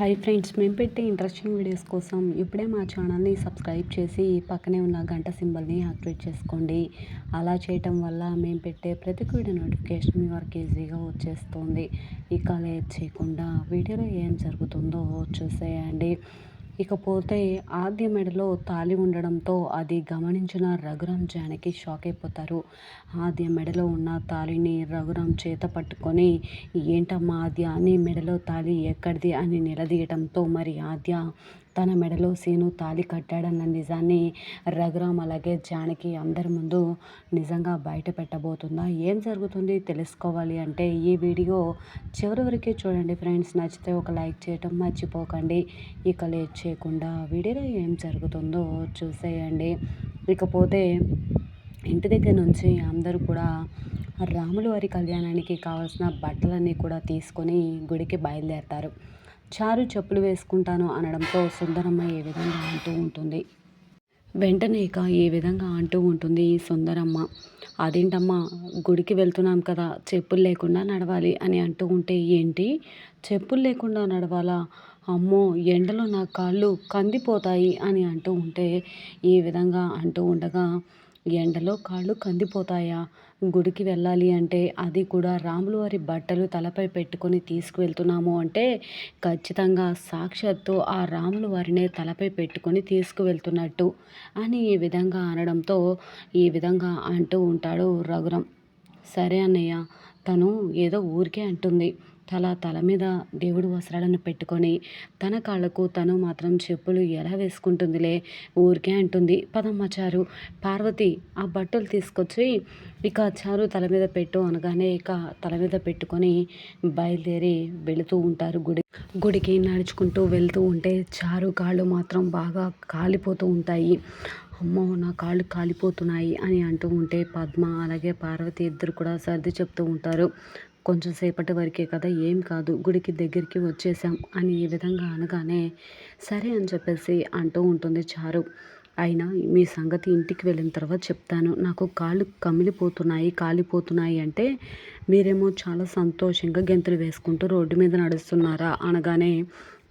Hi friends మేము పెట్టే interesting videos కోసం ఇప్పుడే మా ఛానల్ని సబ్స్క్రైబ్ చేసి పక్కనే ఉన్న గంట సింబల్ని యాక్టివేట్ చేసుకోండి. అలా చేయటం వల్ల మేము పెట్టే ప్రతి వీడియో నోటిఫికేషన్ మీ వరకు ఈజీగా వచ్చేస్తుంది. ఇక లేట్ చేయకుండా వీడియోలో ఏం జరుగుతుందో చూసేయండి. ఇకపోతే ఆద్య మెడలో తాళి ఉండడంతో అది గమనించిన రఘురామ్ జానకి షాక్ అయిపోతారు. ఆద్య మెడలో ఉన్న తాళిని రఘురామ్ చేత పట్టుకొని ఏంటమ్మా ఆద్య నీ మెడలో తాళి ఎక్కడిది? అని నిలదీయటంతో మరి ఆద్య తన మెడలో సీను తాళి కట్టాడన్న నిజాన్ని రఘురామ్ అలాగే జానకి అందరి ముందు నిజంగా బయట పెట్టబోతుందా? ఏం జరుగుతుంది? తెలుసుకోవాలి అంటే ఈ వీడియో చివరి వరకే చూడండి ఫ్రెండ్స్. నచ్చితే ఒక లైక్ చేయటం మర్చిపోకండి. ఇక లేట్ చేయకుండా వీడియోలో ఏం జరుగుతుందో చూసేయండి. ఇకపోతే ఇంటి దగ్గర నుంచి అందరూ కూడా రాముల వారి కళ్యాణానికి కావాల్సిన బట్టలన్నీ కూడా తీసుకొని గుడికి బయలుదేరతారు. చారు చెప్పులు వేసుకుంటాను అనడంతో సుందరమ్మ ఏ విధంగా అంటూ ఉంటుంది. వెంటనే ఇక ఏ విధంగా అంటూ ఉంటుంది ఈ సుందరమ్మ. అదేంటమ్మా గుడికి వెళ్తున్నాం కదా చెప్పులు లేకుండా నడవాలి అని అంటూ ఉంటే ఏంటి? చెప్పులు లేకుండా నడవాలా? అమ్మో ఎండలో నా కాళ్ళు కందిపోతాయి అని అంటూ ఉంటే ఈ విధంగా అంటూ ఉండగా ఎండలో కాళ్ళు కందిపోతాయా? గుడికి వెళ్ళాలి అంటే అది కూడా రాములు వారి బట్టలు తలపై పెట్టుకొని తీసుకువెళ్తున్నాము అంటే ఖచ్చితంగా సాక్షాత్తు ఆ రాములు వారినే తలపై పెట్టుకొని తీసుకువెళ్తున్నట్టు అని ఈ విధంగా అనడంతో ఈ విధంగా అంటూ ఉంటాడు రఘురం సరే అన్నయ్య తను ఏదో ఊరికే అంటుంది. తల తల మీద దేవుడు వస్త్రాలను పెట్టుకొని తన కాళ్ళకు తను మాత్రం చెప్పులు ఎలా వేసుకుంటుందిలే? ఊరికే అంటుంది. పదమ్మ చారు పార్వతి ఆ బట్టలు తీసుకొచ్చి ఇక చారు తల మీద పెట్టు అనగానే ఇక తల మీద పెట్టుకొని బయలుదేరి వెళుతూ ఉంటారు గుడి. గుడికి నడుచుకుంటూ వెళ్తూ ఉంటే చారు కాళ్ళు మాత్రం బాగా కాలిపోతూ ఉంటాయి. అమ్మో నా కాళ్ళు కాలిపోతున్నాయి అని అంటూ ఉంటే పద్మ అలాగే పార్వతి ఇద్దరు కూడా సర్ది చెప్తూ ఉంటారు. కొంచెం సేపటి వరకే కదా ఏం కాదు గుడికి దగ్గరికి వచ్చేసాం అని ఈ విధంగా అనగానే సరే అని చెప్పేసి అంటూ ఉంటుంది చారు. అయినా మీ సంగతి ఇంటికి వెళ్ళిన తర్వాత చెప్తాను. నాకు కాళ్ళు కమిలిపోతున్నాయి కాలిపోతున్నాయి అంటే మీరేమో చాలా సంతోషంగా గెంతులు వేసుకుంటూ రోడ్డు మీద నడుస్తున్నారా అనగానే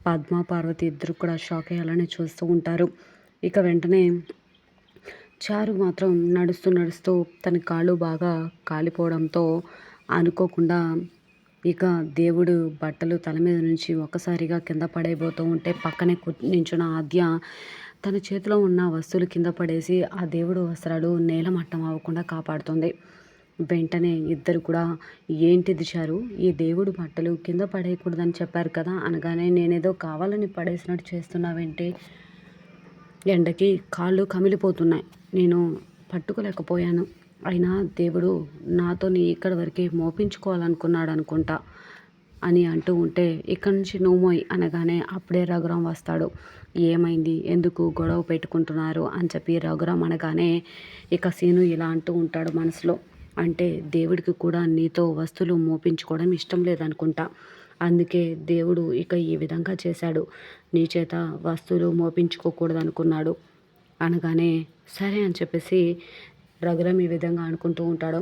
పద్మ పార్వతి ఇద్దరు కూడా షాక్ అయ్యాలని చూస్తూ ఉంటారు. ఇక వెంటనే చారు మాత్రం నడుస్తూ నడుస్తూ తన కాళ్ళు బాగా కాలిపోవడంతో అనుకోకుండా ఇక దేవుడు బట్టలు తల మీద నుంచి ఒక్కసారిగా కింద పడైపోతూ ఉంటే పక్కనే నించున్న ఆద్య తన చేతిలో ఉన్న వస్తువులు కింద పడేసి ఆ దేవుడు వస్త్రాలు నేలమట్టం అవ్వకుండా కాపాడుతుంది. వెంటనే ఇద్దరు కూడా ఏంటిది చారు ఈ దేవుడు బట్టలు కింద పడేయకూడదని చెప్పారు కదా అనగానే నేనేదో కావాలని పడేసినట్టు చేస్తున్నావేంటి? ఎండకి కాళ్ళు కమిలిపోతున్నాయి. నేను పట్టుకోలేకపోయాను. అయినా దేవుడు నాతోని ఇక్కడి వరకే మోపించుకోవాలనుకున్నాడు అనుకుంటా అని అంటూ ఉంటే ఇక్కడి నుంచి నోమోయ్ అనగానే అప్పుడే రఘురాం వస్తాడు. ఏమైంది? ఎందుకు గొడవ పెట్టుకుంటున్నారు? అని చెప్పి రఘురాం అనగానే ఇక సీను ఇలా అంటూ ఉంటాడు మనసులో. అంటే దేవుడికి కూడా నీతో వస్తువులు మోపించుకోవడం ఇష్టం లేదనుకుంటా. అందుకే దేవుడు ఇక ఈ విధంగా చేశాడు. నీ చేత వస్తువులు మోపించుకోకూడదు అనుకున్నాడు అనగానే సరే అని చెప్పేసి రఘురాం ఈ విధంగా అనుకుంటూ ఉంటాడు.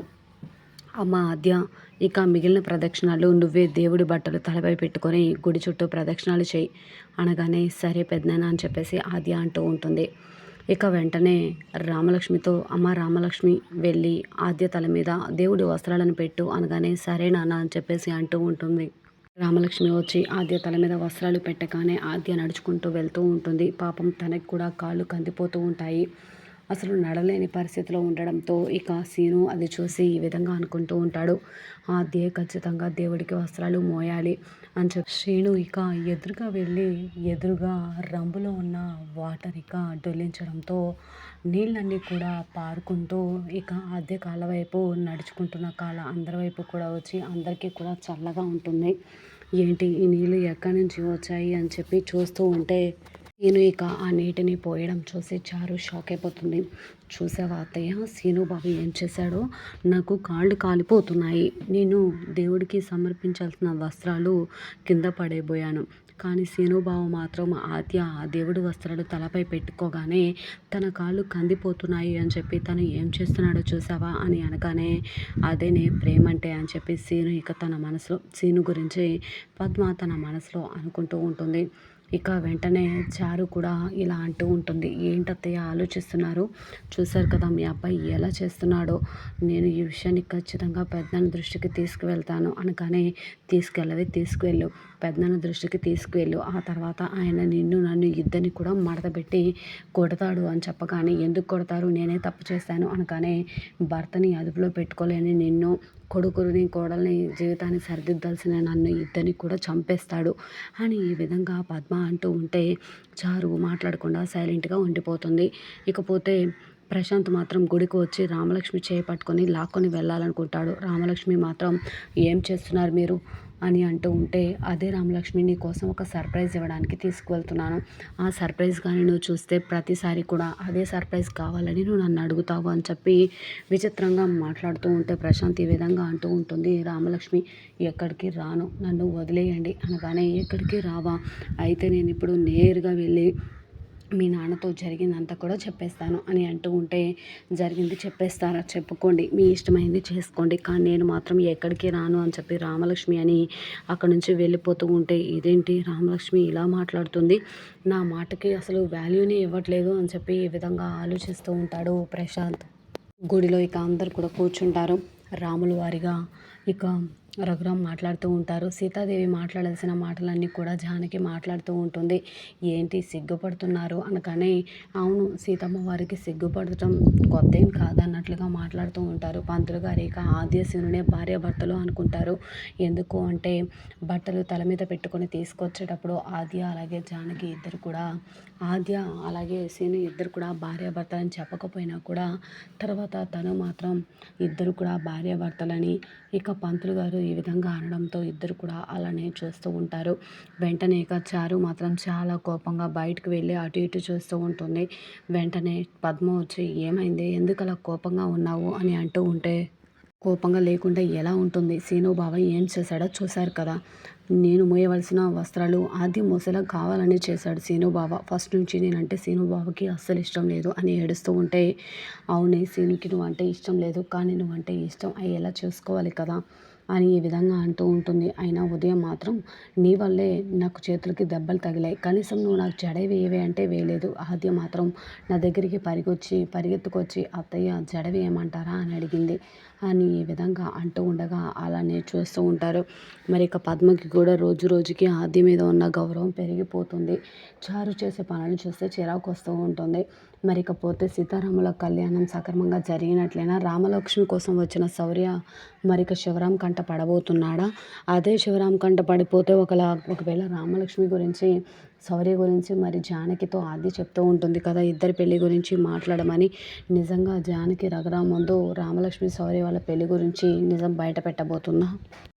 అమ్మ ఆద్య ఇక మిగిలిన ప్రదక్షిణాలు నువ్వే దేవుడి బట్టలు తలపై పెట్టుకొని గుడి చుట్టూ ప్రదక్షిణాలు చేయి అనగానే సరే పెద్దనా అని చెప్పేసి ఆద్య అంటూ ఉంటుంది. ఇక వెంటనే రామలక్ష్మితో అమ్మ రామలక్ష్మి వెళ్ళి ఆద్య తల మీద దేవుడి వస్త్రాలను పెట్టు అనగానే సరే నాన్న అని చెప్పేసి అంటూ ఉంటుంది. రామలక్ష్మి వచ్చి ఆద్య తల మీద వస్త్రాలు పెట్టగానే ఆద్య నడుచుకుంటూ వెళ్తూ ఉంటుంది. పాపం తనకి కూడా కాళ్ళు కందిపోతూ ఉంటాయి. అసలు నడలేని పరిస్థితిలో ఉండడంతో ఇక సీను అది చూసి ఈ విధంగా అనుకుంటూ ఉంటాడు. ఆ దే ఖచ్చితంగా దేవుడికి వస్త్రాలు మోయాలి అని చెప్పి శ్రీను ఇక ఎదురుగా వెళ్ళి ఎదురుగా రంబులో ఉన్న వాటర్ ఇక డొల్లించడంతో నీళ్ళన్నీ కూడా పారుకుంటూ ఇక అద్దె కాళ్ళ వైపు నడుచుకుంటున్న కాళ్ళ అందరి వైపు కూడా వచ్చి అందరికీ కూడా చల్లగా ఉంటుంది. ఏంటి ఈ నీళ్ళు ఎక్కడి నుంచి వచ్చాయి అని చెప్పి చూస్తూ ఉంటే నేను ఇక ఆ నీటిని పోయడం చూసి చారు షాక్ అయిపోతుంది. చూసావా అత్తయ్య? సీను బాబు ఏం చేశాడో? నాకు కాళ్ళు కాలిపోతున్నాయి. నేను దేవుడికి సమర్పించాల్సిన వస్త్రాలు కింద పడైపోయాను కానీ సీనుబావ మాత్రం ఆత్య ఆ దేవుడి వస్త్రాలు తలపై పెట్టుకోగానే తన కాళ్ళు కందిపోతున్నాయి అని చెప్పి తను ఏం చేస్తున్నాడో చూసావా అని అనగానే అదేనే ప్రేమ అంటే అని చెప్పి సీను ఇక తన మనసులో సీను గురించి పద్మ తన మనసులో అనుకుంటూ ఉంటుంది. ఇక వెంటనే చారు కూడా ఇలా అంటూ ఉంటుంది. ఏంటత్తయ్య ఆలోచిస్తున్నారు? చూశారు కదా మీ అబ్బాయి ఎలా చేస్తున్నాడో. నేను ఈ విషయాన్ని ఖచ్చితంగా పెద్దన్న దృష్టికి తీసుకువెళ్తాను అనగానే తీసుకెళ్ళవి తీసుకువెళ్ళు. పెద్దన్న దృష్టికి తీసుకువెళ్ళు. ఆ తర్వాత ఆయన నిన్ను నన్ను ఇద్దరిని కూడా మడతపెట్టి కొడతాడు అని చెప్పగానే ఎందుకు కొడతారు? నేనే తప్పు చేశాను. అనగానే భర్తని అదుపులో పెట్టుకోలేని నిన్ను కొడుకుని కోడల్ని జీవితాన్ని సరిదిద్దాల్సిన నన్ను ఇద్దరిని కూడా చంపేస్తాడు అని ఈ విధంగా పద్మ అంటూ ఉంటే చారు మాట్లాడకుండా సైలెంట్గా ఉండిపోతుంది. ఇకపోతే ప్రశాంత్ మాత్రం గుడికి వచ్చి రామలక్ష్మి చేపట్టుకొని లాక్కొని వెళ్ళాలనుకుంటాడు. రామలక్ష్మి మాత్రం ఏం చేస్తున్నారు మీరు? అని అంటూ ఉంటే అదే రామలక్ష్మి నీ కోసం ఒక సర్ప్రైజ్ ఇవ్వడానికి తీసుకువెళ్తున్నాను. ఆ సర్ప్రైజ్ కానీ నువ్వు చూస్తే ప్రతిసారి కూడా అదే సర్ప్రైజ్ కావాలని నువ్వు నన్ను అడుగుతావు అని చెప్పి విచిత్రంగా మాట్లాడుతూ ఉంటే ప్రశాంత్ ఈ విధంగా అంటూ ఉంటుంది రామలక్ష్మి ఎక్కడికి రాను? నన్ను వదిలేయండి అనగానే ఎక్కడికి రావా? అయితే నేను ఇప్పుడు నేరుగా వెళ్ళి మీ నాన్నతో జరిగిందంతా కూడా చెప్పేస్తాను అని అంటూ ఉంటే జరిగింది చెప్పేస్తారా? చెప్పుకోండి. మీ ఇష్టమైంది చేసుకోండి. కానీ నేను మాత్రం ఎక్కడికి రాను అని చెప్పి రామలక్ష్మి అని అక్కడి నుంచి వెళ్ళిపోతూ ఉంటే ఇదేంటి రామలక్ష్మి ఇలా మాట్లాడుతుంది? నా మాటకి అసలు వాల్యూనే ఇవ్వట్లేదు అని చెప్పి ఈ విధంగా ఆలోచిస్తూ ఉంటాడు ప్రశాంత్. గుడిలో ఇక అందరు కూడా కూర్చుంటారు. రాములు వారిగా ఇక రఘురామ్ మాట్లాడుతూ ఉంటారు. సీతాదేవి మాట్లాడాల్సిన మాటలన్నీ కూడా జానకి మాట్లాడుతూ ఉంటుంది. ఏంటి సిగ్గుపడుతున్నారు? అనగానే అవును సీతమ్మ వారికి సిగ్గుపడటం కొత్త ఏం కాదన్నట్లుగా మాట్లాడుతూ ఉంటారు. పంతులు గారు ఇక ఆద్యశివునే భార్య భర్తలు అనుకుంటారు. ఎందుకు అంటే బట్టలు తల మీద పెట్టుకొని తీసుకొచ్చేటప్పుడు ఆద్య అలాగే జానకి ఇద్దరు కూడా ఆద్య అలాగే సీను ఇద్దరు కూడా భార్యాభర్తలని చెప్పకపోయినా కూడా తర్వాత తను మాత్రం ఇద్దరు కూడా భార్యాభర్తలని ఇక పంతులు గారు ఈ విధంగా అనడంతో ఇద్దరు కూడా అలానే చూస్తూ ఉంటారు. వెంటనే ఇక చారు మాత్రం చాలా కోపంగా బయటకు వెళ్ళి అటు ఇటు చూస్తూ ఉంటుంది. వెంటనే పద్మ వచ్చి ఏమైంది? ఎందుకు అలా కోపంగా ఉన్నావు? అని అంటూ ఉంటే కోపంగా లేకుండా ఎలా ఉంటుంది? సీను బావ ఏం చేశాడో చూశారు కదా. నేను మోయవలసిన వస్త్రాలు ఆది మోసేలా కావాలని చేశాడు సీను బావ ఫస్ట్ నుంచి నేనంటే సీను బావకి అస్సలు ఇష్టం లేదు అని ఏడుస్తూ ఉంటే అవునే సీనుకి నువ్వు అంటే ఇష్టం లేదు. కానీ నువ్వంటే ఇష్టం. అయ్యేలా చూసుకోవాలి కదా. అని ఈ విధంగా అంటూ ఉంటుంది. అయినా ఉదయం మాత్రం నీ వల్లే నాకు చేతులకి దెబ్బలు తగిలాయి. కనీసం నువ్వు నాకు జడ వేయవే అంటే వేయలేదు. ఆద్య మాత్రం నా దగ్గరికి పరిగొచ్చి పరిగెత్తుకొచ్చి అత్తయ్య జడ వేయమంటారా అని అడిగింది. అని ఈ విధంగా అంటూ ఉండగా అలానే చూస్తూ ఉంటారు. మరి ఇక పద్మకి కూడా రోజు రోజుకి ఆద్య మీద ఉన్న గౌరవం పెరిగిపోతుంది. చారు చేసే పనులు చూస్తే చిరాకు వస్తూ ఉంటుంది. మరి ఇకపోతే సీతారాముల కళ్యాణం సక్రమంగా జరిగినట్లయినా రామలక్ష్మి కోసం వచ్చిన శౌర్య మరిక శివరాం కంట పడబోతున్నాడా? అదే శివరాం కంట పడిపోతే ఒకలా ఒకవేళ రామలక్ష్మి గురించి శౌర్య గురించి మరి జానకితో ఆది చెప్తూ ఉంటుంది కదా ఇద్దరి పెళ్ళి గురించి మాట్లాడమని. నిజంగా జానకి రఘురాం ముందు రామలక్ష్మి శౌర్య వాళ్ళ పెళ్ళి గురించి నిజం బయట పెట్టబోతుందా?